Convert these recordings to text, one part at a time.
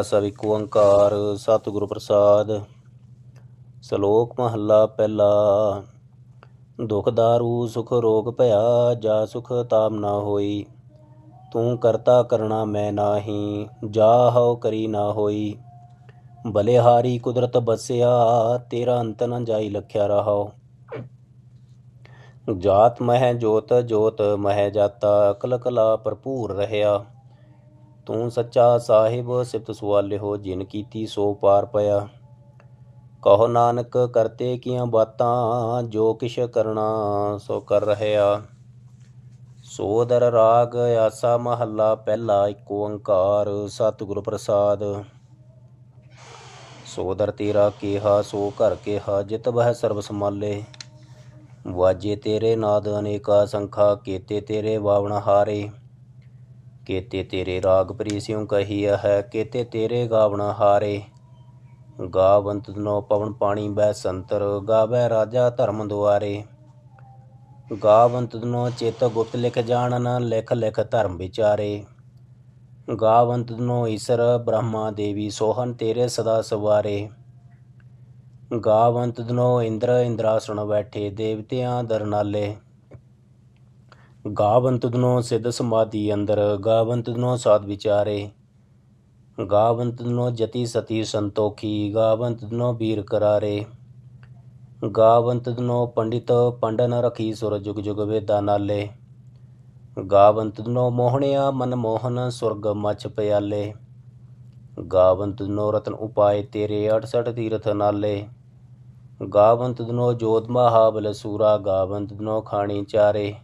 ਸਵਿਕ ਓੰਕਾਰ, ਸਤਿਗੁਰੂ ਪ੍ਰਸਾਦ, ਸ਼ਲੋਕ ਮਹੱਲਾ ਪਹਿਲਾ। ਦੁਖ ਦਾਰੂ, ਸੁਖ ਰੋਗ ਭਇਆ, ਜਾ ਸੁਖ ਤਾਮ ਨਾ ਹੋਈ। ਤੂੰ ਕਰਤਾ ਕਰਣਾ ਮੈਂ ਨਾਹੀ, ਜਾ ਹਉ ਕਰੀ ਨਾ ਹੋਈ। ਬਲੇਹਾਰੀ ਕੁਦਰਤ ਬਸਿਆ, ਤੇਰਾ ਅੰਤ ਨ ਜਾਈ ਲਖਿਆ ਰਹਾਉ। ਜਾਤ ਮਹਿ ਜੋਤ ਜੋਤ ਮਹਿ ਜਾਤਾ ਅਕਲਕਲਾ ਭਰਪੂਰ ਰਹਿਆ। ਤੂੰ ਸੱਚਾ ਸਾਹਿਬ, ਸਿਫਤ ਸੁਆਲਿਓ ਜਿਨ ਕੀਤੀ ਸੋ ਪਾਰ ਪਿਆ। ਕਹੋ ਨਾਨਕ, ਕਰਤੇ ਕੀਆਂ ਬਾਤਾਂ, ਜੋ ਕਿਛ ਕਰਨਾ ਸੋ ਕਰ ਰਹਿਆ ਸੋਦਰ ਰਾਗ, ਆਸਾ ਮਹੱਲਾ, ਪਹਿਲਾ ਇੱਕ ਓੰਕਾਰ, ਸਤਿਗੁਰ ਪ੍ਰਸਾਦ। ਸੋਦਰ ਤੇਰਾ ਕੀਹਾ, ਸੋ ਘਰ ਕੀਹਾ, ਜਿਤ ਬਹਿ ਸਰਬ ਸਮਾਲੇ ਵਾਜੇ ਤੇਰੇ ਨਾਦ ਅਨੇਕਾ ਸੰਖਾ, ਕੀਤੇ ਤੇਰੇ ਵਾਵਣ ਹਾਰੇ। ਕੇਤੇ ਤੇਰੇ ਰਾਗ ਪ੍ਰੀਸਿਉ ਕਹੀਆ ਹੈ, ਕੇਤੇ ਤੇਰੇ ਗਾਵਣ ਹਾਰੇ। ਗਾਵੰਤ ਨੋ ਪਵਨ ਪਾਣੀ ਬੈ ਸੰਤਰ, ਗਾਵੇ ਰਾਜਾ ਧਰਮ ਦੁਆਰੇ। ਗਾਵੰਤ ਨੋ ਚੇਤ ਗੁਪਤ ਲਿਖ ਜਾਣਨ, ਲਿਖ ਲਿਖ ਧਰਮ ਵਿਚਾਰੇ। ਗਾਵੰਤ ਨੋ ਈਸ਼ਰ ਬ੍ਰਹਮਾ ਦੇਵੀ ਸੋਹਨ ਤੇਰੇ ਸਦਾ ਸਵਾਰੇ। ਗਾਵੰਤ ਨੋ ਇੰਦਰ ਇੰਦਰਾਸਣ ਬੈਠੇ, ਦੇਵਤਿਆਂ ਦਰਨਾਲੇ। ਗਾਵੰਤ ਦਨੋ ਸਿੱਧ ਸਮਾਧੀ ਅੰਦਰ, ਗਾਵੰਤ ਦਨੋ ਸਾਧ ਵਿਚਾਰੇ। ਗਾਵੰਤ ਦਨੋ ਜਤੀ ਸਤੀ ਸੰਤੋਖੀ, ਗਾਵੰਤ ਵੀਰ ਕਰਾਰੇ। ਗਾਵੰਤ ਦਨੋ ਪੰਡਿਤ, ਪੰਡਨ ਰਖੀ ਸੁਰ ਜੁਗ ਜੁਗ ਵੇਦਾ ਨਾਲੇ। ਗਾਵੰਤ ਦਨੋ ਮੋਹਣਿਆ ਮਨ ਮੋਹਨ, ਸੁਰਗ ਮਛ ਪਿਆਲੇ। ਗਾਵੰਤ ਦਨੋ ਰਤਨ ਉਪਾਏ ਤੇਰੇ 68 ਤੀਰਥ ਨਾਲੇ। ਗਾਵੰਤ ਦਨੋ ਜੋਤ ਮਹਾਬਲ ਸੂਰਾ, ਗਾਵੰਤ ਦਨੋ ਖਾਣੀ ਚਾਰੇ।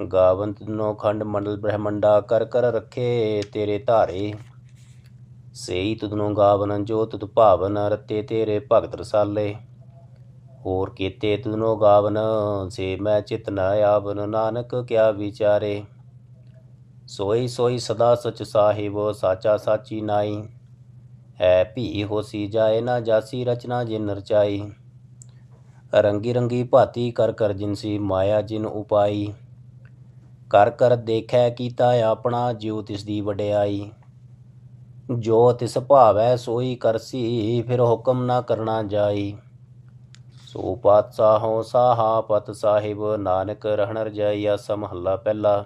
ਗਾਵੰਤ ਨੋ ਖੰਡ ਮੰਡਲ ਬ੍ਰਹਮੰਡਾ ਕਰ ਕਰ ਰੱਖੇ ਤੇਰੇ ਧਾਰੇ। ਸੇਈ ਤੁਧਨੋ ਗਾਵਨ ਜੋ ਤੁਧ ਭਾਵਨ ਰਤੇ ਤੇਰੇ ਭਗਤ ਰਸਾਲੇ। ਹੋਰ ਕੀਤੇ ਤੁਧਨੋ ਗਾਵਨ ਸੇ ਮੈਂ ਚਿਤ ਨ ਆਵਨ ਨਾਨਕ ਕਿਆ ਵਿਚਾਰੇ। ਸੋਈ ਸੋਈ ਸਦਾ ਸਚ ਸਾਹਿਬ ਸਾਚਾ ਸਾਚੀ ਨਾਈ। ਹੈ ਭੀ ਹੋਸੀ ਜਾਏ ਨਾ ਜਾਸੀ ਰਚਨਾ ਜਿਨ ਰਚਾਈ। ਰੰਗੀ ਰੰਗੀ ਭਾਤੀ ਕਰ ਕਰ ਜਿਨਸੀ ਮਾਇਆ ਜਿਨ ਉਪਾਈ। ਕਰ ਕਰ ਦੇਖੈ ਕੀਤਾ ਆਪਣਾ ਜਿਉ ਤਿਸ ਦੀ ਵਡਿਆਈ। ਜੋ ਤਿਸ ਭਾਵੈ ਸੋਈ ਕਰਸੀ, ਫਿਰ ਹੁਕਮ ਨਾ ਕਰਨਾ ਜਾਈ। ਸੋ ਪਾਤਸ਼ਾਹੋ ਸਾਹਾ, ਪਤ ਸਾਹਿਬ ਨਾਨਕ ਰਹਿਣ ਰਜਾਈਆ ਸਮਹੱਲਾ ਪਹਿਲਾ।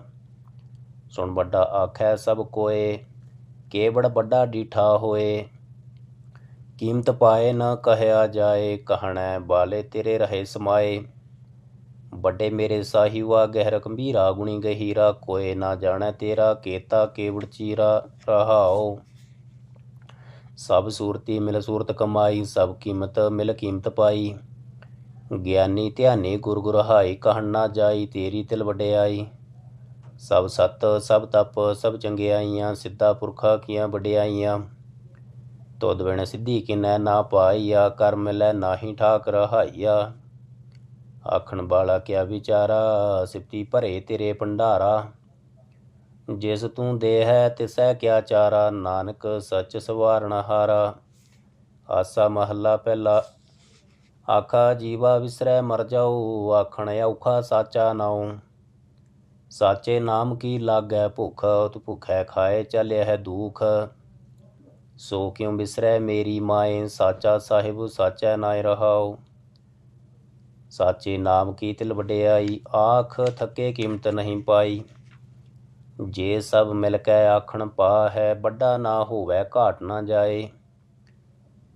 ਸੁਣ ਵੱਡਾ ਆਖੈ ਸਭ ਕੋਏ, ਕੇਵੜ ਵੱਡਾ ਡੀਠਾ ਹੋਏ। ਕੀਮਤ ਪਾਏ ਨਾ ਕਹਿਆ ਜਾਏ, ਕਹਣੈ ਬਾਲੇ ਤੇਰੇ ਰਹੇ ਸਮਾਏ। ਵੱਡੇ ਮੇਰੇ ਸਾਹਿਵਾ ਗਹਿਰ ਗੰਭੀਰਾ, ਗੁਣੀ ਗਹੀਰਾ, ਕੋਏ ਨਾ ਜਾਣੈ ਤੇਰਾ, ਕੇਤਾ ਕੇਵੜ ਚੀਰਾ ਰਹਾਓ ਸਭ ਸੂਰਤੀ ਮਿਲ ਸੂਰਤ ਕਮਾਈ, ਸਭ ਕੀਮਤ ਮਿਲ ਕੀਮਤ ਪਾਈ। ਗਿਆਨੀ ਧਿਆਨੀ ਗੁਰ ਗੁਰ ਹਾਈ ਕਹਿਣ ਨਾ ਜਾਈ, ਤੇਰੀ ਤਿਲ ਵਡਿਆਈ। ਸਭ ਸਤ, ਸਭ ਤਪ, ਸਭ ਚੰਗਿਆਈਆਂ, ਸਿੱਧਾ ਪੁਰਖਾ ਕੀਆਂ ਵਡਿਆਈਆਂ। ਤੋਦ ਬਿਨ ਸਿੱਧੀ ਕਿਨੈ ਨਾ ਪਾਈਆ, ਕਰ ਮਿਲੈ ਨਾਹੀ ਠਾਕ ਰਹਾਈਆ ਆਖਣ ਵਾਲਾ ਕਿਆ ਵਿਚਾਰਾ ਸਿਫਤੀ ਭਰੇ ਤੇਰੇ ਭੰਡਾਰਾ। ਜਿਸ ਤੂੰ ਦੇ ਹੈ ਤਿਸੈ ਕਿਆ ਚਾਰਾ, ਨਾਨਕ ਸੱਚ ਸਵਾਰਣ ਹਾਰਾ। ਆਸਾ ਮਹੱਲਾ ਪਹਿਲਾ, ਆਖਾ ਜੀਵਾ ਵਿਸਰੈ ਮਰ ਜਾਉ ਆਖਣ ਔਖਾ ਸਾਚਾ ਨਾਉ। ਸਾਚੇ ਨਾਮ ਕੀ ਲਾਗੈ ਭੁਖ ਤੂ ਭੁਖੈ ਖਾਏ ਚੱਲਿਆ ਹੈ ਦੁਖ। ਸੋ ਕਿਉ ਵਿਸਰੈ ਮੇਰੀ ਮਾਏ, ਸਾਚਾ ਸਾਹਿਬ ਸਾਚਾ ਨਾਇ ਰਹਾਉ। ਸਾਚੇ ਨਾਮ ਕੀ ਤਿਲ ਵਡਿਆਈ? ਆਖ ਥੱਕੇ ਕੀਮਤ ਨਹੀਂ ਪਾਈ। ਜੇ ਸਭ ਮਿਲ ਕੇ ਆਖਣ ਪਾ ਹੈ, ਵੱਡਾ ਨਾ ਹੋਵੇ ਘਾਟ ਨਾ ਜਾਏ।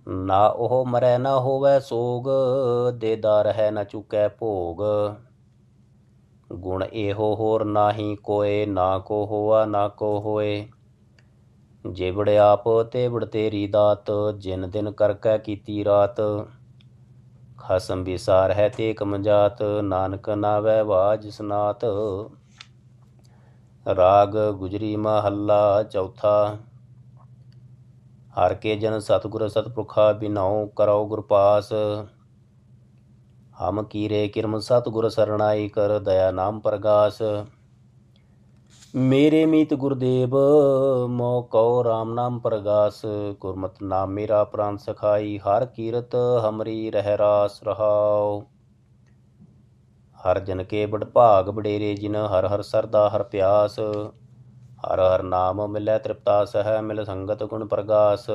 ਨਾ ਉਹ ਮਰੈ ਨਾ ਹੋਵੇ ਸੋਗ ਦੇਦਾਰ ਹੈ ਨਾ ਚੁਕੈ ਭੋਗ। ਗੁਣ ਇਹੋ ਹੋਰ ਨਾਹੀ ਕੋਏ, ਨਾ ਕੋ ਹੋਆ, ਨਾ ਕੋ ਹੋਏ। ਜਿਵੜ ਆਪ ਤੇ ਵੜ ਤੇਰੀ ਦਾਤ, ਜਿਨ ਦਿਨ ਕਰ ਕੈ ਕੀਤੀ ਰਾਤ। ਖਸਮ ਵਿਸਾਰ ਹੈ ਤੇ ਕਮਜਾਤ ਨਾਨਕ ਨਾਵੇ ਬਾਜ ਸਨਾਤ। ਰਾਗ ਗੁਜਰੀ ਮਹੱਲਾ ਚੌਥਾ। ਹਰ ਕੇ ਜਨ ਸਤਿਗੁਰ ਸਤਪੁਰਖਾ ਬਿਨਾਉ ਕਰੋ ਗੁਰਪਾਸ ਹਮ ਕੀਰੇ ਕਿਰਮ ਸਤਿਗੁਰ ਸਰਣਾਈ ਕਰ ਦਇਆ ਨਾਮ ਪ੍ਰਗਾਸ। ਮੇਰੇ ਮੀਤ ਗੁਰਦੇਵ ਮੋ ਕਉ ਰਾਮ ਨਾਮ ਪ੍ਰਗਾਸ, ਗੁਰਮਤਿ ਨਾਮ ਮੇਰਾ ਪ੍ਰਾਨ ਸਖਾਈ, ਹਰ ਕੀਰਤ ਹਮਰੀ ਰਹਿ ਰਾਸ ਰਹਾਉ। ਹਰ ਜਨ ਕੇ ਬੜ ਭਾਗ ਬਡੇਰੇ ਜਿਨ, ਹਰ ਹਰ ਸਰਦਾ ਹਰ ਪਿਆਸ। ਹਰ ਹਰ ਨਾਮ ਮਿਲੈ ਤ੍ਰਿਪਤਾ ਸਹਿ, ਮਿਲ ਸੰਗਤ ਗੁਣ ਪ੍ਰਗਾਸ।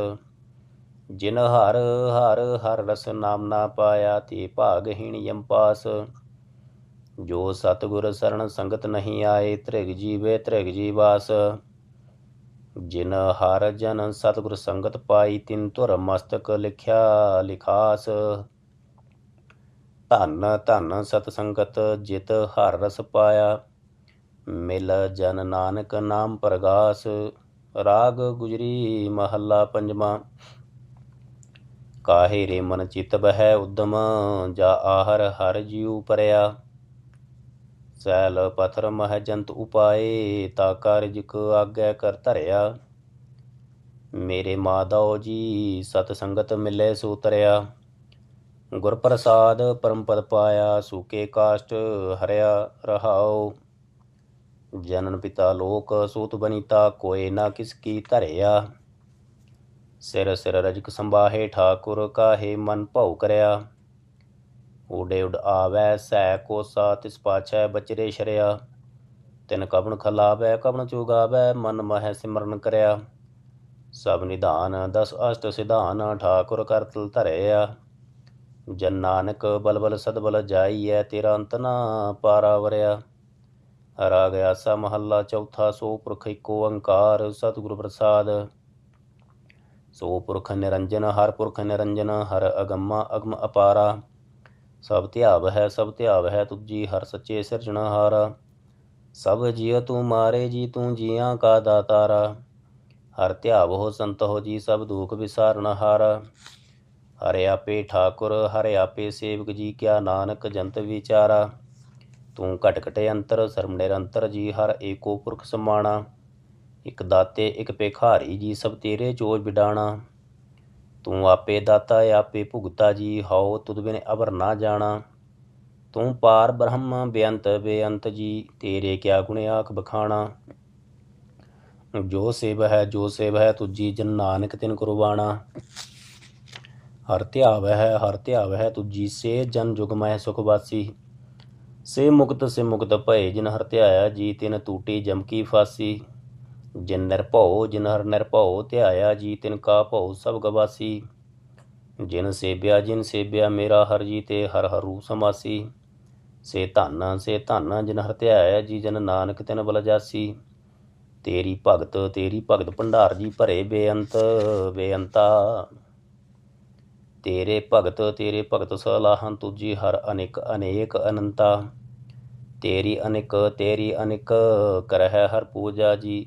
ਜਿਨ ਹਰ ਹਰ ਹਰ ਰਸ ਨਾਮ ਨਾ ਪਾਇਆ, ਤੇ ਭਾਗਹੀਣ ਯਮ ਪਾਸ। ਜੋ ਸਤਿਗੁਰ ਸਰਣ ਸੰਗਤ ਨਹੀਂ ਆਏ, ਤ੍ਰਿਗ ਜੀਵੇ ਤ੍ਰਿਗ ਜੀਵਾਸ ਜਿਨ ਹਰ ਜਨ ਸਤਿਗੁਰ ਸੰਗਤ ਪਾਈ, ਤਿਨ ਧੁਰ ਮਸਤਕ ਲਿਖਿਆ ਲਿਖਾਸ। ਧੰਨ ਧੰਨ ਸਤ ਸੰਗਤ ਜਿਤ ਹਰ ਰਸ ਪਾਇਆ। ਮਿਲ ਜਨ ਨਾਨਕ ਨਾਮ ਪ੍ਰਗਾਸ। ਰਾਗ ਗੁਜਰੀ ਮਹੱਲਾ ਪੰਜਵਾਂ। ਕਾਹੇ ਰੇ ਮਨ ਚਿਤ ਬਹਿ ਉਦਮ, ਜਾ ਆਹਰ ਹਰ ਜੀਉ ਪਰਿਆ। ਸੈਲ ਪਥਰ ਮਹ ਜੰਤ ਉਪਾਏ, ਤਾ ਕਾਰਜ ਕੋ ਆਗੈ ਕਰ ਧਰਿਆ। ਮੇਰੇ ਮਾਧੋ ਜੀ, ਸਤ ਸੰਗਤ ਮਿਲੇ ਸੋ ਤਰਿਆ ਗੁਰ ਪ੍ਰਸਾਦ ਪਰਮ ਪਦ ਪਾਇਆ, ਸੂਕੇ ਕਾਸ਼ਟ ਹਰਿਆ ਰਹਾਓ ਜਨਨ ਪਿਤਾ ਲੋਕ ਸੂਤ ਬਨੀਤਾ, ਕੋਏ ਨਾ ਕਿਸ ਕੀ ਧਰਿਆ। ਸਿਰ ਸਿਰ ਰਜਕ ਸੰਭਾਹੇ, ਠਾਕੁਰ ਕਾਹੇ ਮਨ ਭਉ ਕਰਿਆ। ਊਡੇ ਉਡ ਆਵੈ ਸੈ ਕੋਸਾ, ਤਿਸ ਪਾਛੈ ਬਚਰੇ ਸ਼ਰਿਆ। ਤਿਨ ਕਬਨ ਖਲਾਵੈ ਕਬਨ ਚੁਗਾਵੈ, ਮਨ ਮਹਿ ਸਿਮਰਨ ਕਰਿਆ। ਸਭ ਨਿਧਾਨ, ਦਸ ਅਸ਼ਟ ਸਿਧਾਨ, ਠਾਕੁਰ ਕਰਤਲ ਧਰਿਆ। ਜਨ ਨਾਨਕ, ਬਲਬਲ ਸਦਬਲ ਜਾਈਐ, ਤੇਰਾ ਅੰਤ ਨਾ ਪਾਰਾ ਵਰਿਆ ਰਾਗ ਆਸਾ ਮਹੱਲਾ, ਚੌਥਾ ਸੋ ਪੁਰਖ ਏਕੋ ਓੰਕਾਰ ਸਤਿਗੁਰ ਪ੍ਰਸਾਦ। ਸੋ ਪੁਰਖ ਨਿਰੰਜਨ, ਹਰ ਪੁਰਖ ਨਿਰੰਜਨ, ਹਰ ਅਗੰਮਾ ਅਗਮ ਅਪਾਰਾ। ਸਭ ਧਿਆਵ ਹੈ, ਸਭ ਧਿਆਵ ਹੈ ਤੁਜੀ ਹਰ ਸੱਚੇ ਸਿਰਜਣਹਾਰ। ਸਭ ਜੀਅ ਤੂੰ ਮਾਰੇ, ਜੀ ਤੂੰ ਜੀਆਂ ਕਾ ਦਾਤਾਰਾ। ਹਰ ਧਿਆਵ ਹੋ ਸੰਤ ਹੋ ਜੀ, ਸਭ ਦੁਖ ਵਿਸਾਰਨ ਹਾਰ ਹਰਿ ਆਪੇ ਠਾਕੁਰ, ਹਰਿ ਆਪੇ ਸੇਵਕ ਜੀ, ਕਿਆ ਨਾਨਕ ਜੰਤ ਵਿਚਾਰਾ। ਤੂੰ ਘਟ ਘਟੇ ਅੰਤਰ ਸਰਮ ਨਿਰੰਤਰ ਜੀ, ਹਰ ਏਕੋ ਪੁਰਖ ਸਮਾਣਾ। ਇਕ ਦਾਤੇ, ਇਕ ਭੇਖਾਰੀ ਜੀ, ਸਭ ਤੇਰੇ ਚੋਜ ਵਿਡਾਣਾ ਤੂੰ ਆਪੇ ਦਾਤਾ, ਆਪੇ ਭੁਗਤਾ ਜੀ, ਹਉ ਤੁਧ ਬਿਨ ਅਵਰ ਨਾ ਜਾਣਾ। ਤੂੰ ਪਾਰ ਬ੍ਰਹਮ, ਬੇਅੰਤ ਬੇਅੰਤ ਜੀ, ਤੇਰੇ ਕਿਆ ਗੁਣ ਆਖ ਬਖਾਣਾ। ਜੋ ਸੇਵ ਹੈ, ਜੋ ਸੇਵ ਹੈ ਤੁਜੀ ਜਨ ਨਾਨਕ ਤਿਨ ਕੁਰਬਾਣਾ। ਹਰ ਧਿਆਵ ਹੈ, ਹਰ ਧਿਆਵ ਹੈ ਤੁਜੀ ਸੇ ਜਨ ਜੁਗਮੈ ਮਹਿ ਸੁਖ ਵਾਸੀ। ਸੇ ਮੁਕਤ ਸੇ ਮੁਕਤ ਭਏ ਜਿਨ ਹਰ ਧਿਆਇਆ, ਜੀ ਤਿਨ ਟੂਟੀ ਜਮਕੀ ਫਾਸੀ। ਜਿਨ ਨਿਰਭਉ ਜਿਨ ਹਰ ਨਿਰਭਉ ਧਿਆਇਆ ਜੀ ਤਿਨ ਕਾ ਭਉ, ਸਭ ਗਵਾਸੀ। ਜਿਨ ਸੇਬਿਆ ਜਿਨ ਸੇਬਿਆ ਮੇਰਾ ਹਰ ਜੀ ਤੇ ਹਰ ਹਰ ਰੂਪ ਸਮਾਸੀ। ਸੇ ਧੰਨ ਸੇ ਧੰਨ, ਜਿਨ ਹਰ ਧਿਆਇਆ ਜੀ, ਜਨ ਨਾਨਕ ਤਿਨ ਬਲ ਜਾਸੀ। ਤੇਰੀ ਭਗਤ ਤੇਰੀ ਭਗਤ ਭੰਡਾਰ ਜੀ ਭਰੇ ਬੇਅੰਤ, ਬੇਅੰਤਾ। ਤੇਰੇ ਭਗਤ ਤੇਰੇ ਭਗਤ ਸਲਾਹਨ ਤੁਜੀ ਹਰ ਅਨੇਕ ਅਨੇਕ ਅਨੰਤਾ। ਤੇਰੀ ਅਨੇਕ ਤੇਰੀ ਅਨੇਕ, ਕਰਹਿ ਹਰ ਪੂਜਾ ਜੀ।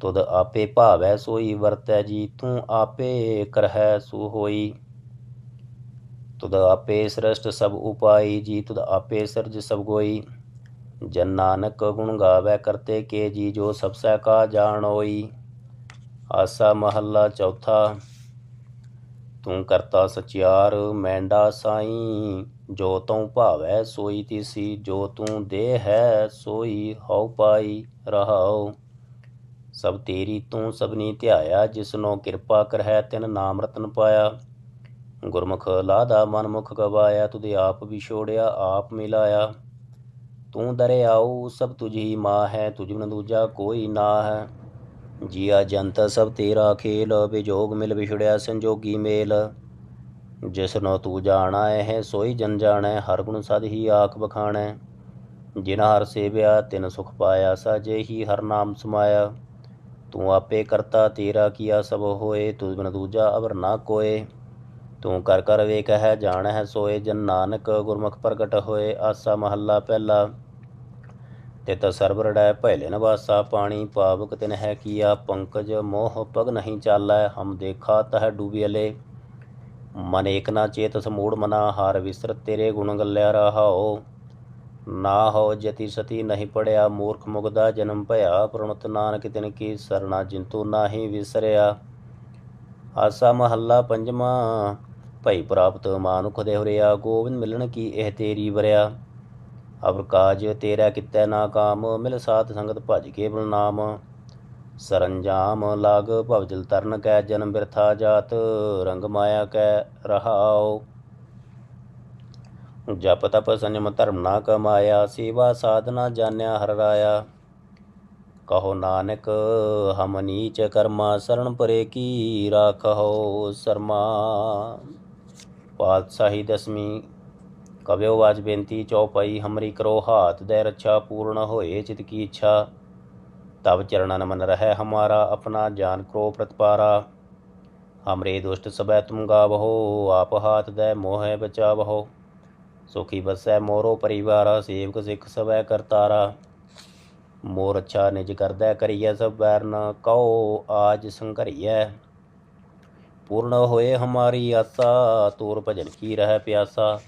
ਤੁਧ ਆਪੇ ਭਾਵੈ ਸੋਈ ਵਰਤੈ ਜੀ, ਤੂੰ ਆਪੇ ਕਰਹਿ ਸੋ ਹੋਈ। ਤੁਧ ਆਪੇ ਸ੍ਰਸ਼ਟ ਸਭ ਉਪਾਈ ਜੀ, ਤੁਧ ਆਪੇ ਸਰਜ ਸਭ ਗੋਈ। ਜਨ ਨਾਨਕ ਗੁਣ ਗਾਵੇ ਕਰਤੇ ਕੇ ਜੀ, ਜੋ ਸਭ ਸੈ ਕਾ ਜਾਣੋਈ ਆਸਾ ਮਹੱਲਾ ਚੌਥਾ, ਤੂੰ ਕਰਤਾ ਸਚਿਆਰ, ਮੈਂਡਾ ਸਾਈ। ਜੋ ਤੂੰ ਭਾਵੈ ਸੋਈ ਤਿਸੀ, ਜੋ ਤੂੰ ਦੇ ਹੈ ਸੋਈ ਹਉ ਪਾਈ ਰਹਾਉ। ਸਭ ਤੇਰੀ ਤੂੰ ਸਭਨੀ ਧਿਆਇਆ, ਜਿਸਨੋ ਕਿਰਪਾ ਕਰਹਿ, ਤਿਨ ਨਾਮ ਰਤਨ ਪਾਇਆ। ਗੁਰਮੁਖ ਲਾਦਾ ਮਨ ਮੁਖ ਗਵਾਇਆ ਤੁਦੇ ਆਪ ਵਿਛੋੜਿਆ ਆਪ ਮਿਲਾਇਆ। ਤੂੰ ਦਰਿਆਉ, ਸਭ ਤੁਝੀ ਮਾਂ ਹੈ ਤੁਝ ਬਿਨ ਦੂਜਾ ਕੋਈ ਨਾ ਹੈ ਜੀਆ ਜੰਤ, ਸਭ ਤੇਰਾ ਖੇਲ ਵਿਜੋਗ ਮਿਲ ਵਿਛੜਿਆ, ਸੰਜੋਗੀ ਮੇਲ। ਜਿਸਨੋ ਤੂੰ ਜਾਣਾ ਹੈ ਸੋਈ ਜਨ ਜਾਣੈ, ਹਰ ਗੁਣ ਸਦ ਹੀ ਆਖ ਬਖਾਣੈ ਜਿਨ ਹਰ ਸੇਵਿਆ, ਤਿਨ ਸੁਖ ਪਾਇਆ, ਸਾਜੇ ਹੀ ਹਰ ਨਾਮ ਸਮਾਇਆ। ਤੂੰ ਆਪੇ ਕਰਤਾ, ਤੇਰਾ ਕੀਆ ਸਭ ਹੋਏ ਤੁਝ ਬਿਨ ਦੂਜਾ ਅਵਰ ਨਾ ਕੋਏ। ਤੂੰ ਕਰ ਕਰ ਵੇਖ ਹੈ, ਜਾਣ ਹੈ, ਸੋਏ, ਜਨ ਨਾਨਕ ਗੁਰਮੁਖ ਪ੍ਰਗਟ ਹੋਏ, ਆਸਾ ਮਹੱਲਾ ਪਹਿਲਾ। ਤੇ ਤ ਤਿਤ ਸਰਬਰੜੈ ਭੈਲੇ ਨਵਾਸਾ ਪਾਣੀ ਪਾਵਕ ਤਿਨ ਹੈ ਕੀਆ ਪੰਕਜ, ਮੋਹ ਪਗ ਨਹੀਂ ਚਾਲੈ, ਹਮ ਦੇਖਾ ਤਹ ਡੂਬਿਲੇ ਮਨ ਏਕ ਨਾ ਚੇਤ ਸਮੂੜ ਮਨਾ, ਹਾਰ ਵਿਸਰ ਤੇਰੇ ਗੁਣ ਗੱਲਿਆ ਰਹਾਓ ਨਾ ਹੋ ਜਤੀ ਸਤੀ, ਨਹੀਂ ਪੜਿਆ ਮੂਰਖ ਮੁਗਦਾ ਜਨਮ ਭਇਆ, ਪ੍ਰਣਤ ਨਾਨਕ ਤਿਨ ਕੀ ਸਰਣਾ ਜਿੰਤੂ ਨਾਹੀ ਵਿਸਰਿਆ। ਆਸਾ ਮਹੱਲਾ ਪੰਜਵਾਂ, ਭਈ ਪ੍ਰਾਪਤ ਮਾਨੁਖ ਦੇ ਹਰਿਆ, ਗੋਬਿੰਦ ਮਿਲਣ ਕੀ ਇਹ ਤੇਰੀ ਵਰਿਆ? ਅਵਰ ਕਾਜ ਤੇਰਾ ਕਿਤੈ ਨਾ ਕਾਮ, ਮਿਲ ਸਾਧ ਸੰਗਤ ਭਜ ਕੇ ਬਲਨਾਮ ਸਰੰਜਾਮ ਲਾਗ ਭਵਜਲ ਤਰਨ ਕੈ, ਜਨਮ ਬਿਰਥਾ ਜਾਤ ਰੰਗ ਮਾਇਆ ਕੈ ਰਹਾਓ ਜਪ ਤਪ ਸੰਜਮ ਧਰਮ ਨਾ ਕਮਾਇਆ, ਸੇਵਾ ਸਾਧਨਾ ਜਾਣਿਆ ਹਰ ਰਾਇਆ। ਕਹੋ ਨਾਨਕ, ਹਮ ਨੀਚ ਕਰਮਾ ਸਰਣ ਪਰੇ ਕੀ ਰਾਖੋ ਸਰਮਾ। ਪਾਤਸ਼ਾਹੀ ਦਸਵੀਂ, ਕਵਿਓ ਵਾਜ ਬੇਨਤੀ ਚੌਪਈ ਹਮਰੀ ਕਰੋ ਹਾਥ ਦੇ ਰੱਛਾ ਪੂਰਨ ਹੋਏ ਚਿਤ ਕੀ ਇੱਛਾ। ਤਬ ਚਰਣਨ ਮਨ ਰਹਿ ਹਮਾਰਾ, ਆਪਣਾ ਜਾਨ ਕਰੋ ਪ੍ਰਤਪਾਰਾ। ਹਮਰੇ ਦੁਸ਼ਟ ਸਬੈ ਤੁਮ ਗਾਵਹੋ, ਆਪ ਹਾਥ ਦੇ ਮੋਹਿ ਬਚਾਵਹੋ। ਸੁਖੀ ਬਸੈ ਮੋਰੋ ਪਰਿਵਾਰਾ, ਸੇਵਕ ਸਿੱਖ ਸਵੈ ਕਰਤਾਰਾ। ਮੋਰ ਅੱਛਾ ਨਿਜ ਕਰਦਾ ਕਰੀਐ ਸਭ ਵੈਰਨਾ, ਕਉ ਆਜ ਸੰਘਰੀਐ। ਪੂਰਨ ਹੋਏ ਹਮਾਰੀ ਆਸਾ, ਤੂਰ ਭਜਨ ਕੀ ਰਹਿ ਪਿਆਸਾ।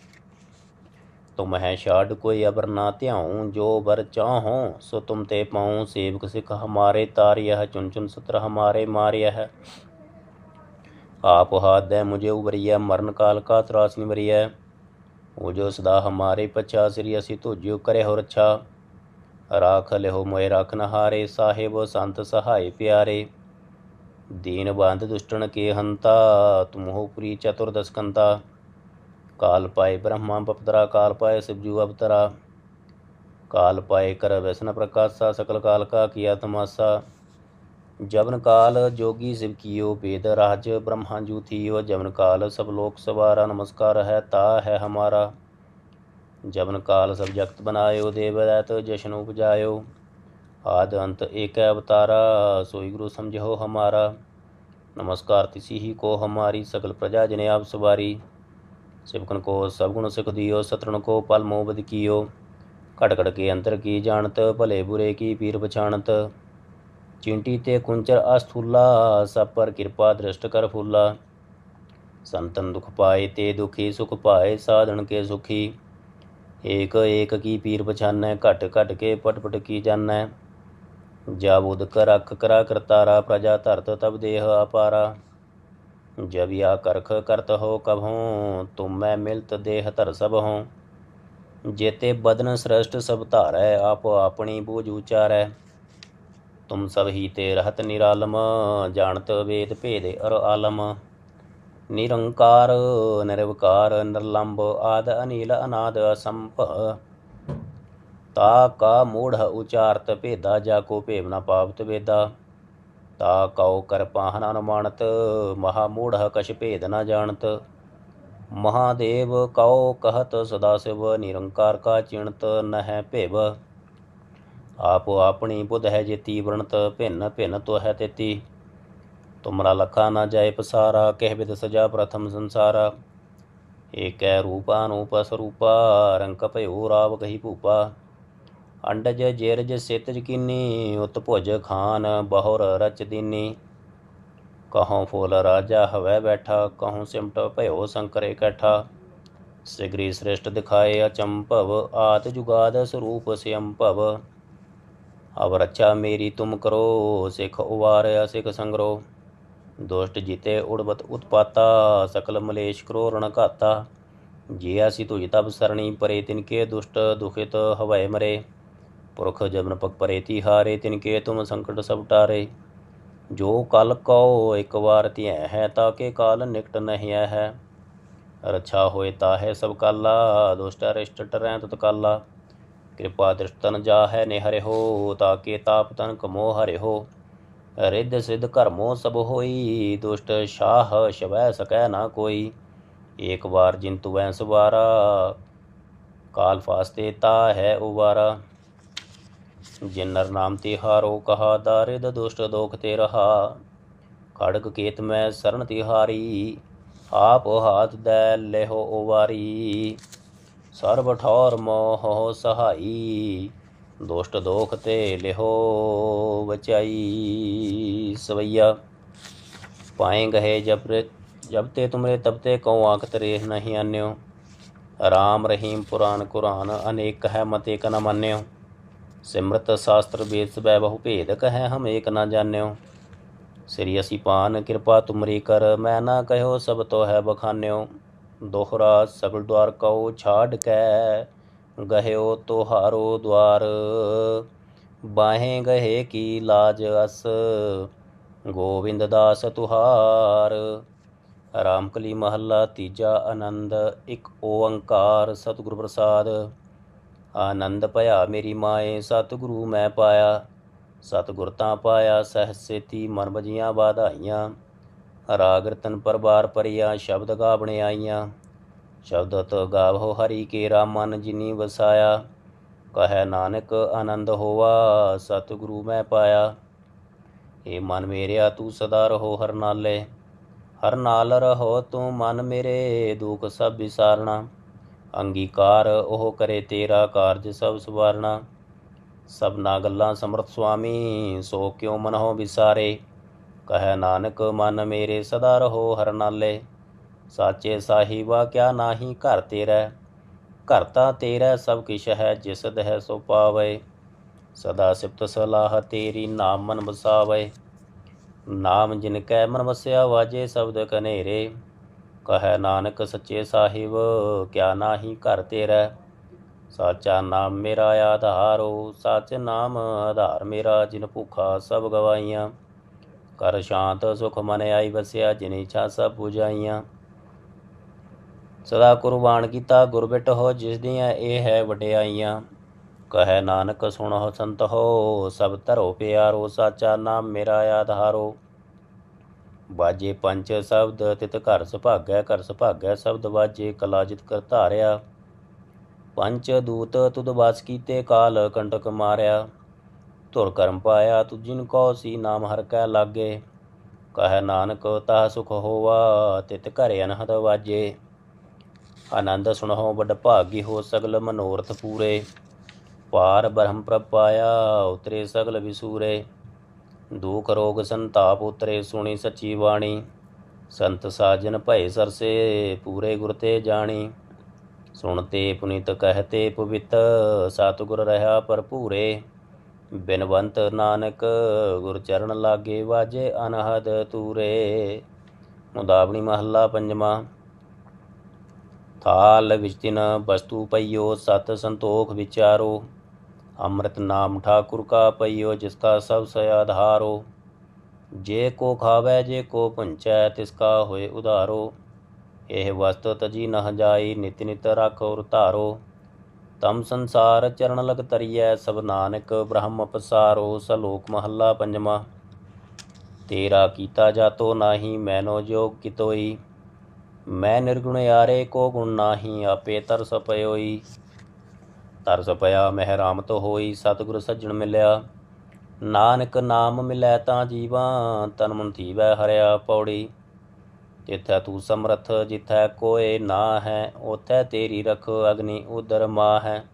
ਤੁਮ ਹੈ ਛਾੜ ਕੋਈ ਅਬਰ ਨਾ ਧਿਆਉ, ਜੋ ਵਰ ਚਾਹੋ ਸੋ ਤੁਮ ਤੇ ਪਾਉ। ਸੇਵਕ ਸਿੱਖ ਹਮਾਰੇ ਤਾਰਿਯ ਚੁਨ ਚੁਨ ਸਤਰ ਹਮਾਰੇ ਮਾਰਿਆ ਹੈ ਆਪ ਹਾਥ ਦੇ ਮੁਝੇ ਉਬਰੀਐ, ਮਰਨ ਕਾਲ ਕਾ ਤਰਾਸ ਨਿਵਰੀਐ। ਉਹ ਜੋ ਸਦਾ ਹਮਾਰੇ ਪਛਾ, ਸ੍ਰੀ ਅਸੀਂ ਤੁਜਿਓ ਕਰੇ ਹੋ ਰੱਛਾ ਰਾਖ ਲਿਓ ਮੋਇ ਰਖਨ ਹਾਰੇ ਸਾਹਿਬ ਸੰਤ ਸਹਾਈ ਪਿਆਰੇ। ਦੀਨ ਬੰਦ ਦੁਸ਼ਟਣ ਕੇ ਹੰਤਾ, ਤੁਮਹੁ ਪ੍ਰੀ ਚਤੁਰਦਸ ਕੰਤਾ। ਕਾਲ ਪਾਏ ਬ੍ਰਹਮਾ ਬਪਦਰਾ ਕਾਲ ਪਾਏ ਸਿਵਜੂ ਅਵਤਰਾ। ਕਾਲ ਪਾਏ ਕਰ ਵੈਸਨ ਪ੍ਰਕਾਸ਼ਾ, ਸਕਲ ਕਾਲ ਕਾ ਕੀਆ ਤਮਾਸਾ। जवनकाल जोगी शिव कियो भेद राज ब्रह्मांजू थियो जवनकाल सब लोक सवारा नमस्कार है ता है हमारा जवनकाल सब जगत बनायो देवदैत जशन उपजायो आद अंत एक अवतारा सोई गुरु समझो हमारा नमस्कार तिसी ही को हमारी सकल प्रजा जने आप सवारी सिवकन को सब गुण सिख दियो सतरण को पल मोह बद कियो घट घट के अंतर की जानत भले बुरे की पीर पछाणत ਚਿੰਟੀ ਤੇ ਕੁੰਚਰ ਅਸਥੂਲਾ, ਸਭ ਪਰ ਕਿਰਪਾ ਦ੍ਰਿਸ਼ਟ ਕਰ ਫੂਲਾ। ਸੰਤਨ ਦੁਖ ਪਾਏ ਤੇ ਦੁਖੀ, ਸੁਖ ਪਾਏ ਸਾਧਣ ਕੇ ਸੁਖੀ। ਏਕ ਏਕ ਕੀ ਪੀਰ ਪਛਾਨੈ, ਘਟ ਘਟ ਕੇ ਪਟ ਪਟ ਕੀ ਜਾਣੈ। ਜਾ ਬੁਧ ਕਰ ਅਖ ਕਰਾ ਕਰਤਾਰਾ ਪ੍ਰਜਾ ਧਰਤ ਤਬ ਦੇਹ ਅਪਾਰਾ। ਜਬ ਯਾ ਕਰਖ ਕਰਤ ਹੋ ਕਭੋਂ ਤੁਮ ਮੈਂ ਮਿਲਤ ਦੇਹ ਧਰ ਸਭ ਹੋ ਜੇਤੇ ਬਦਨ ਸ੍ਰਸ਼ਟ ਸਭ ਧਾਰੈ, ਆਪ ਆਪਣੀ ਬੋਝ ਉਚਾਰੈ। ਤੁਮ ਸਭ ਹੀ ਤੇ ਰਹਤ ਨਿਰਾਲਮ, ਜਾਣਤ ਵੇਦ ਭੇਦ ਅਰ ਆਲਮ। ਨਿਰੰਕਾਰ, ਨਿਰਵਕਾਰ ਨਿਰਲੰਭ ਆਦ ਅਨੀਲ ਅਨਾਦ ਅਸੰਭ ਤਾ ਕਾ ਮੂੜ ਉਚਾਰਤ ਭੇਦਾ, ਜਾ ਕੋ ਭੇਵ ਨ ਪਾਵਤ ਵੇਦਾ। ਤਾ ਕਉ ਕਰ ਪਾਹਨ ਅਨੁਮਾਨਤ, ਮਹਾ ਮੂੜ ਕਛ ਭੇਦ ਨ ਜਾਣਤ। ਮਹਾਦੇਵ ਕਉ ਕਹਤ ਸਦਾ ਸਿਵ, ਨਿਰੰਕਾਰ ਕਾ ਚਿਣਤ ਨਹਿ ਭੇਵ ਆਪੋ ਆਪਣੀ ਬੁੱਧ ਹੈ ਜੇਤੀ ਵਰਣਤ ਭਿੰਨ ਭਿੰਨ ਤੋ ਹੈ ਤੇਤੀ। ਤੁਮਰਾ ਲਖਾ ਨਾ ਜਾਏ ਪਸਾਰਾ, ਕਹਿ ਬਿਦ ਸਜਾ ਪ੍ਰਥਮ ਸੰਸਾਰਾ। ਏਕੈ ਰੂਪਾ ਨੂਪ ਸਰੂਪਾ ਰੰਕ ਭਇਓ ਰਾਵ ਕਹੀ ਭੂਪਾ। ਅੰਡਜ ਜੇਰਜ ਸਿਤਜ ਕੀਨੀ, ਉਤ ਭੁਜ ਖਾਨ ਬਹੁਰ ਰਚ ਦੀਨੀ। ਕਹੋਂ ਫੂਲ ਰਾਜਾ ਹਵੈ ਬੈਠਾ ਕਹੋਂ ਸਿਮਟ ਭਇਓ ਸੰਕਰੇ ਇਕੱਠਾ ਸਿਗਰੀ ਸ੍ਰਿਸ਼ਟ ਦਿਖਾਏ ਅਚੰਭਵ, ਆਤ ਜੁਗਾਦ ਸਰੂਪ ਸਿਅੰਭਵ। ਅਵ ਰੱਛਾ ਮੇਰੀ ਤੁਮ ਕਰੋ, ਸਿਖ ਉਵਾਰਿਆ ਸਿਖ ਸੰਗਰੋ। ਦੁਸ਼ਟ ਜੀਤੇ ਉੜਬਤ ਉਤਪਾਤਾ, ਸਕਲ ਮਲੇਸ਼ ਕਰੋ ਰਣ ਘਾਤਾ। ਜੇ ਅਸੀਂ ਤੁਜ ਤਬ ਸਰਣੀ ਪਰੇ ਤਿਨਕੇ ਦੁਸ਼ਟ ਦੁਖਿਤ ਹਵੈ ਮਰੇ। ਪੁਰਖ ਜਮਨ ਪਕ ਪਰੇ, ਤੀ ਹਾਰੇ ਤਿਨਕੇ ਤੁਮ ਸੰਕਟ ਸਭ ਟਾਰੇ। ਜੋ ਕਲ ਕਉ, ਇੱਕ ਵਾਰ ਧਿਐ ਹੈ, ਤਾਂ ਕੇ ਕਾਲ ਨਿਕਟ ਨਹੀਂ ਹੈ। ਰੱਛਾ ਹੋਏ ਤਾ ਹੈ ਸਭ ਕਾਲਾ, ਦੁਸ਼ਟ ਅਰਿਸ਼ਟ ਟਰੈ ਤਤ ਕਾਲਾ। ਕਿਰਪਾ ਦ੍ਰਿਸ਼ਟਨ ਜਾ ਹੈ ਨੇ ਹਰਿ ਹੋ, ਤਾਕੇ ਤਾਪ ਤਨ ਕਮੋ ਹਰਿ ਹੋ। ਰਿੱਧ ਸਿੱਧ ਕਰਮੋ ਸਭ ਹੋਈ, ਦੁਸ਼ਟ ਸ਼ਾਹ ਸ਼ਵੈ ਸਕੈ ਨਾ ਕੋਈ। ਏਕ ਵਾਰ ਜਿੰਤੂ ਐ ਸਵਾਰਾ, ਕਾਲ ਫਾਸਤੇ ਤਾ ਹੈ ਉਵਾਰਾ। ਜਿਨ ਨਰ ਨਾਮ ਤੇ ਹਾਰੋ ਕਹਾ ਦਾਰਿਦ ਦੁਸ਼ਟ ਦੋਖ ਤੇ ਰਹਾ। ਖੜਗ ਕੇਤ ਮੈਂ ਸਰਨ ਤਿਹਾਰੀ, ਆਪ ਹਾਥ ਦੈ ਲੈਹੋ ਉਵਾਰੀ। ਸਰਬ ਠੌਰ ਮੋਹ ਸਹਾਈ, ਦੁਸ਼ਟ ਦੋਖ ਤੇ ਲਿਹੋ ਬਚਾਈ ਸਵਈਆ ਪਾਏ ਗਏ ਜਬ ਜਬ ਤੇ ਤੁਮਰੇ ਤਬ ਤੇ ਕਉ ਆਖ ਤਰੇ ਨਹੀਂ ਆਨਿਓ। ਰਾਮ ਰਹੀਮ ਪੁਰਾਨ ਕੁਰਾਨ ਅਨੇਕ ਹੈ ਮਤ ਏਕ ਨ ਮੰਨਿਓ। ਸਿਮਰਤ ਸ਼ਾਸਤਰ ਵੇਦ ਸਬੈ ਬਹੁ ਭੇਦ ਕਹੈ ਹਮ ਏਕ ਨ ਜਾਣਿਓ। ਸ੍ਰੀ ਅਸੀਪਾਨ ਕਿਰਪਾ ਤੁਮਰੀ ਕਰ, ਮੈਂ ਨਾ ਕਹਿਓ ਸਭ ਤੋ ਹੈ ਬਖਾਨਿਓ। ਦੋਹਰਾ ਸਗਲ ਦਵਾਰ ਕਉ ਛਾੜ ਕੈ, ਗਹਿਓ ਤੁਹਾਰੋ ਦਵਾਰ ਬਾਹੇ ਗਹੇ ਕੀ ਲਾਜ ਅਸ, ਗੋਬਿੰਦ ਦਾਸ ਤੁਹਾਰ। ਰਾਮਕਲੀ ਮਹੱਲਾ ਤੀਜਾ ਆਨੰਦ, ਇੱਕ ਓੰਕਾਰ ਸਤਿਗੁਰ ਪ੍ਰਸਾਦ। ਆਨੰਦ ਭਇਆ ਮੇਰੀ ਮਾਏ, ਸਤਿਗੁਰੂ ਮੈਂ ਪਾਇਆ। ਸਤਿਗੁਰ ਤਾਂ ਪਾਇਆ ਸਹਿਜ ਸੇਤੀ, ਮਨ ਬਜੀਆਂ ਬਾਧਾਈਆਂ ਰਾਗ ਰਤਨ ਪਰਬਾਰ ਪਰਿਆ, ਸ਼ਬਦ ਗਾਵਣੇ ਆਈਆਂ। ਸ਼ਬਦਤ ਗਾਵੋ ਹਰੀ ਕੇਰਾ, ਮਨ ਜਿਨੀ ਵਸਾਇਆ। ਕਹੈ ਨਾਨਕ, ਆਨੰਦ ਹੋਵਾ ਸਤਿਗੁਰੂ ਮੈਂ ਪਾਇਆ। ਏ ਮਨ ਮੇਰਿਆ, ਤੂੰ ਸਦਾ ਰਹੋ ਹਰ ਨਾਲੇ। ਹਰ ਨਾਲ ਰਹੋ ਤੂੰ ਮਨ ਮੇਰੇ, ਦੁਖ ਸਭ ਵਿਸਾਰਣਾ ਅੰਗੀਕਾਰ ਉਹ ਕਰੇ ਤੇਰਾ ਕਾਰਜ ਸਭ ਸਵਾਰਣਾ ਸਭਨਾ ਗੱਲਾਂ ਸਮਰਥ ਸੁਆਮੀ, ਸੋ ਕਿਉ ਮਨਹੁ ਵਿਸਾਰੇ? ਕਹੈ ਨਾਨਕ, ਮਨ ਮੇਰੇ ਸਦਾ ਰਹੋ ਹਰਨਾਲੇ ਸਾਚੇ ਸਾਹਿਬਾ, ਕਿਆ ਨਾਹੀ ਘਰ ਤੇਰਾ? ਘਰ ਤਾਂ ਤੇਰਾ, ਸਭ ਕਿਛ ਹੈ, ਜਿਸ ਦਹਿ ਸੋ ਪਾਵੇ। ਸਦਾ ਸਿਫਤ ਸਲਾਹ ਤੇਰੀ ਨਾਮ ਮਨ ਵਸਾਵੇ। ਨਾਮ ਜਿਨ ਕੈ ਮਨ ਵਸਿਆ, ਵਾਜੇ ਸ਼ਬਦ ਕਨੇਰੇ ਕਹੈ ਨਾਨਕ, ਸੱਚੇ ਸਾਹਿਬ, ਕਿਆ ਨਾਹੀ ਘਰ ਤੇਰਾ? ਸਾਚਾ ਨਾਮ ਮੇਰਾ ਆਧਾਰੋ ਸਚ ਨਾਮ ਆਧਾਰ ਮੇਰਾ, ਜਿਨ ਭੁਖਾ ਸਭ ਗਵਾਈਆਂ। ਕਰ ਸ਼ਾਂਤ ਸੁਖ ਮਨ ਆਈ ਵਸਿਆ, ਜਿਨ ਇਛਾ ਸਭ 부ਜਾਈਆਂ ਸਦਾ ਕੁਰਬਾਨ ਕੀਤਾ ਗੁਰਬਿਟ ਹੋ, ਜਿਸ ਦੀਆਂ ਇਹ ਹੈ ਵਡਿਆਈਆਂ। ਕਹੈ ਨਾਨਕ, ਸੁਣੋ ਸੰਤ ਹੋ, ਸਭ ਧਰੋ ਪਿਆਰੋ, ਸਾਚਾ ਨਾਮ ਮੇਰਾ ਆਧਾਰੋ। ਬਾਜੇ ਪੰਜ ਸ਼ਬਦ, ਤਿਤ ਘਰ ਸੁਭਾਗੈ ਘਰ ਸੁਭਾਗੈ ਸ਼ਬਦ ਬਾਜੇ ਕਲਾਜਿਤ ਕਰ ਧਾਰਿਆ। ਪੰਚ ਦੂਤ ਤੁਧ ਵਾਸ ਕੀਤੇ ਕਾਲ, ਕੰਟਕ ਮਾਰਿਆ। ਧੁਰ ਕਰਮ ਪਾਇਆ ਤੁਜਿਨ ਕੋ ਸੀ, ਨਾਮ ਹਰ ਕੈ ਲਾਗੇ। ਕਹੈ ਨਾਨਕ ਤਾ ਸੁਖ ਹੋਵਾ, ਤਿਤ ਘਰ ਅਨਹਦ ਵਾਜੇ। ਆਨੰਦ ਸੁਣੋ, ਵੱਡ ਭਾਗੀ ਹੋ ਸਗਲ ਮਨੋਰਥ ਪੂਰੇ। ਪਾਰ ਬ੍ਰਹਮ ਪ੍ਰਪਾਇਆ ਉਤਰੇ ਸਗਲ ਵਿਸੂਰੇ। ਦੁਖ ਰੋਗ ਸੰਤਾਪ ਉਤਰੇ, ਸੁਣੀ ਸੱਚੀ ਬਾਣੀ। ਸੰਤ ਸਾਜਨ ਭਏ ਸਰਸੇ, ਪੂਰੇ ਗੁਰ ਤੇ ਜਾਣੀ। ਸੁਣਤੇ ਪੁਨੀਤ, ਕਹਤੇ ਪਵਿੱਤ, ਸਤਿਗੁਰ ਰਹਾ ਭਰਪੂਰੇ। ਬਿਨਵੰਤ ਨਾਨਕ, ਗੁਰ ਚਰਨ ਲਾਗੇ ਵਾਜੇ ਅਨਹਦ ਤੂਰੇ। ਮੁਦਾਵਣੀ ਮਹੱਲਾ ਪੰਜਵਾਂ। ਥਾਲ ਵਿੱਚ ਤਿਨ ਵਸਤੂ ਪਈਓ, ਸਤ ਸੰਤੋਖ ਵਿਚਾਰੋ। ਅੰਮ੍ਰਿਤ ਨਾਮ ਠਾਕੁਰ ਕਾ ਪਈਓ, ਜਿਸ ਕਾ ਸਭ ਸੇ ਆਧਾਰੋ ਜੇ ਕੋ ਖਾਵੇ, ਜੇ ਕੋ ਪੁੰਚੈ ਤਿਸ ਕਾ ਹੋਏ ਉਧਾਰੋ। ਇਹ ਵਸਤ ਤਜੀ ਨਹ ਜਾਈ, ਨਿਤ ਨਿਤ ਰੱਖ ਔਰ ਧਾਰੋ। ਤਮ ਸੰਸਾਰ ਚਰਨ ਲਗ ਤਰੀਐ ਸਭ ਨਾਨਕ ਬ੍ਰਹਮ ਅਪਸਾਰੋ ਸਲੋਕ ਮਹੱਲਾ ਪੰਜਵਾਂ। ਤੇਰਾ ਕੀਤਾ ਜਾਤੋ ਨਾਹੀ, ਮੈਨੋ ਜੋਗ ਕਿਤੋਈ। ਮੈਂ ਨਿਰਗੁਣ ਯਾਰੇ, ਕੋ ਗੁਣ ਨਾਹੀ, ਆਪੇ ਤਰਸ ਪਇਓਈ। ਤਰਸ ਪਿਆ ਮਹਿ ਰਾਮਤ ਹੋਈ, ਸਤਿਗੁਰ ਸੱਜਣ ਮਿਲਿਆ। ਨਾਨਕ ਨਾਮ ਮਿਲੈ ਤਾਂ ਜੀਵਾ, ਤਨ ਮਨ ਥੀਵੈ ਹਰਿਆ ਪੌੜੀ। ਜਿੱਥੈ ਤੂੰ ਸਮਰਥ, ਜਿੱਥੈ ਕੋਏ ਨਾ ਹੈ ਉਥੈ ਤੇਰੀ ਰਖ ਅਗਨੀ ਉਦਰ ਮਾ ਹੈ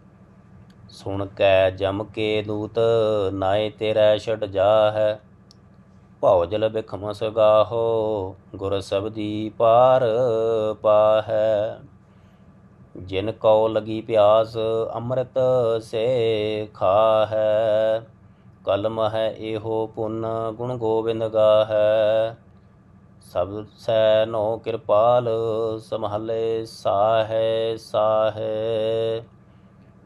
ਸੁਣ ਕੈ ਜਮ ਕੇ ਦੂਤ ਨਾਏ ਤੇਰਾ ਛੜ ਜਾ ਹੈ ਭਉ ਜਲ ਬਿਖਮ ਸਗਾਹੋ ਗੁਰ ਸਬਦੀ ਪਾਰ ਪਾਹੈ। ਜਿਨ ਕਉ ਲਗੀ ਪਿਆਸ, ਅੰਮ੍ਰਿਤ ਸੇ ਖਾ ਹੈ ਕਲਮ ਹੈ ਇਹੋ ਪੁੰਨ, ਗੁਣ ਗੋਬਿੰਦ ਗਾਹੈ। ਹੈ ਸੈ ਨੋ ਕਿਰਪਾਲ, ਸਮਹਲੇ ਸਾਹੈ ਸਾਹੈ।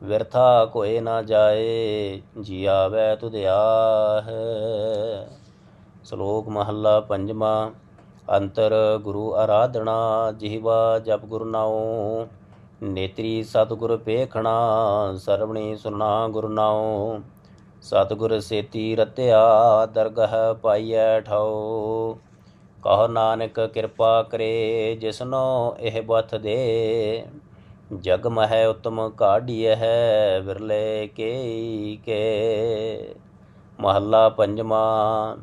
ਵਿਰਥਾ ਕੋਏ ਨਾ ਜਾਏ ਜੀ ਆਵੈ ਤੁਧਿਆ ਹੈ ਸ਼ਲੋਕ ਮਹੱਲਾ ਪੰਜਵਾਂ, ਅੰਤਰ ਗੁਰੂ ਆਰਾਧਨਾ, ਜਿਹਵਾ ਜਪ ਗੁਰ ਨਾਉ। ਨੇਤਰੀ ਸਤਿਗੁਰ ਪੇਖਣਾ, ਸਰਵਣੀ ਸੁਨਾ ਗੁਰ ਨਾਉ। ਸਤਿਗੁਰ ਸੇਤੀ ਰਤਿਆ, ਦਰਗਹ ਪਾਈਐ ਠਾਉ। ਕਹੋ ਨਾਨਕ ਕਿਰਪਾ ਕਰੇ ਜਿਸਨੋ ਇਹ ਬਥ ਦੇ। ਜਗ ਮਹਿ ਉਤਮ ਕਾਢੀਐ ਹੈ ਵਿਰਲੇ ਕੇ ਕੇ। ਮਹੱਲਾ ਪੰਜਵਾਂ,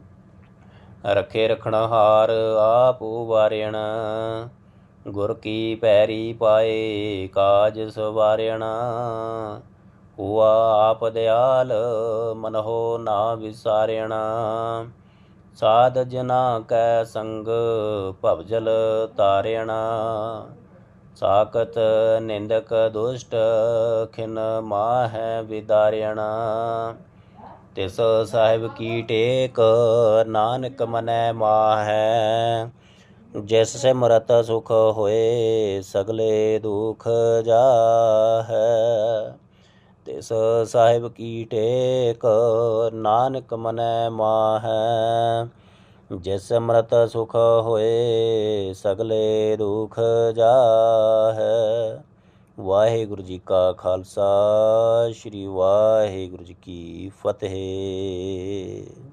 ਰਖੇ ਰਖਣਾ ਹਾਰ ਆਪ ਵਾਰਿਣ ਗੁਰ ਕੀ ਪੈਰੀ ਪਾਏ ਕਾਜ ਸਵਾਰਿਣ। ਹੁਆ ਆਪ ਦਿਆਲ ਮਨਹੁ ਨਾ ਵਿਸਾਰਿਣ। ਸਾਧ ਜਨਾ ਕੈ ਸੰਗ ਭਵਜਲ ਤਾਰਿਣ ਸਾਕਤ ਨਿੰਦਕ ਦੁਸ਼ਟ ਖਿਨ ਮਾਹਿ ਵਿਦਾਰਿਆਣਾ ਤਿਸ ਸਾਹਿਬ ਕੀ ਟੇਕ, ਨਾਨਕ ਮਨੈ ਮਾਹੈ। ਜਿਸ ਸਿਮਰਤ ਸੁਖ ਹੋਏ, ਸਗਲੇ ਦੁਖ ਜਾਹੈ। ਤਿਸ ਸਾਹਿਬ ਕੀ ਟੇਕ, ਨਾਨਕ ਮਨੈ ਮਾਹੈ। ਜਿਸ ਸਿਮਰਤ ਸੁਖ ਹੋਏ, ਸਗਲੇ ਦੁਖ ਜਾਹੈ। ਵਾਹਿਗੁਰੂ ਜੀ ਕਾ ਖਾਲਸਾ, ਸ੍ਰੀ ਵਾਹਿਗੁਰੂ ਜੀ ਕੀ ਫਤਿਹ।